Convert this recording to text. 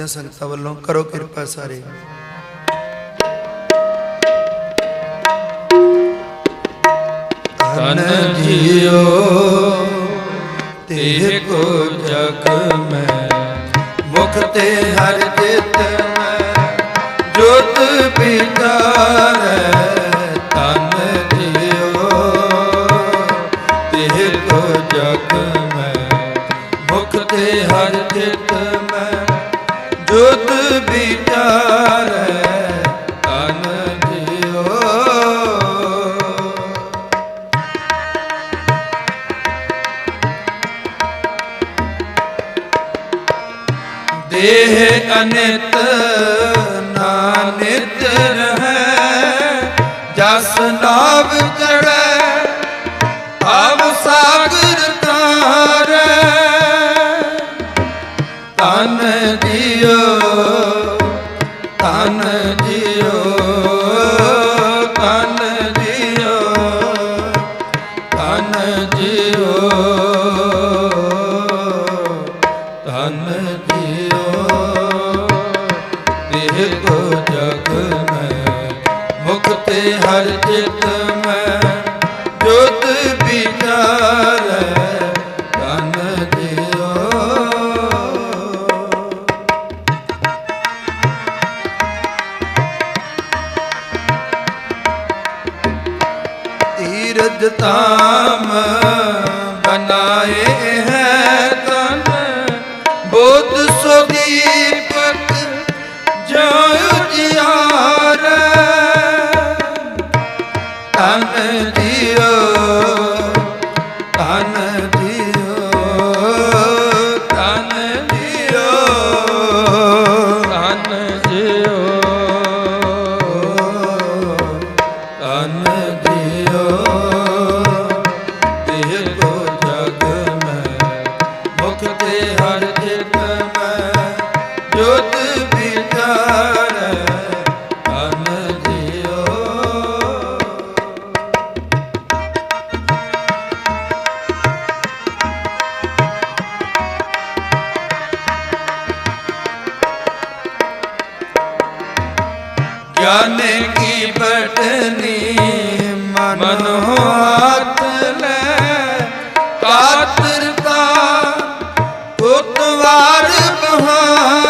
ਹਾਂ ਸੰਗਤਾਂ ਵੱਲੋਂ ਕਰੋ ਕਿਰਪਾ ਸਾਰੇ। ਤਨ ਜੀਓ ਤੇ ਕੋ ਜਗ ਮੈਂ ਮੁਖ ਤੇ ਹਰ ਜਿਤ ਮੈਂ ਜੋਤ ਤਨ ਜੀਓ ਤੇ ਕੋ ਜਗ ਮੈਂ ਮੁਖ ਤੇ ਹਰ ਮੈਂ ਜੋਤ ਵਿਚਾਰੈ ਤਨ ਜਿਉ ਦੇਹ ਅਨਿਤ ਤਨ ਜਿਉ ਤਨ ਜਿਉ ਤਨ ਜਿਉ ਤਨ ਜਿਉ ਤਨ ਜਿਉ ਦੇਹ ਕੋ ਜਗ ਮੈਂ ਮੁਖ ਹਰ ਚਿਤ ਮੈਂ, ਜੋਤ ਵਿਚਾਰੈ ਤੀਰਜ ਤਾਮ ਬਨਾਏ ਹੈ ਤਨ। ਬੋਧ ਸੋ ਦੀਪਕ ਜੋ ਜਿਆਰ। ਤਨ ਦਿਓ ਜਾਨਕੀ ਪਟਨੀ ਮਨੋ ਹੱਥ ਲੈ ਕਾਤਰਤਾ ਉਤਵਾਰ ਬਹਾ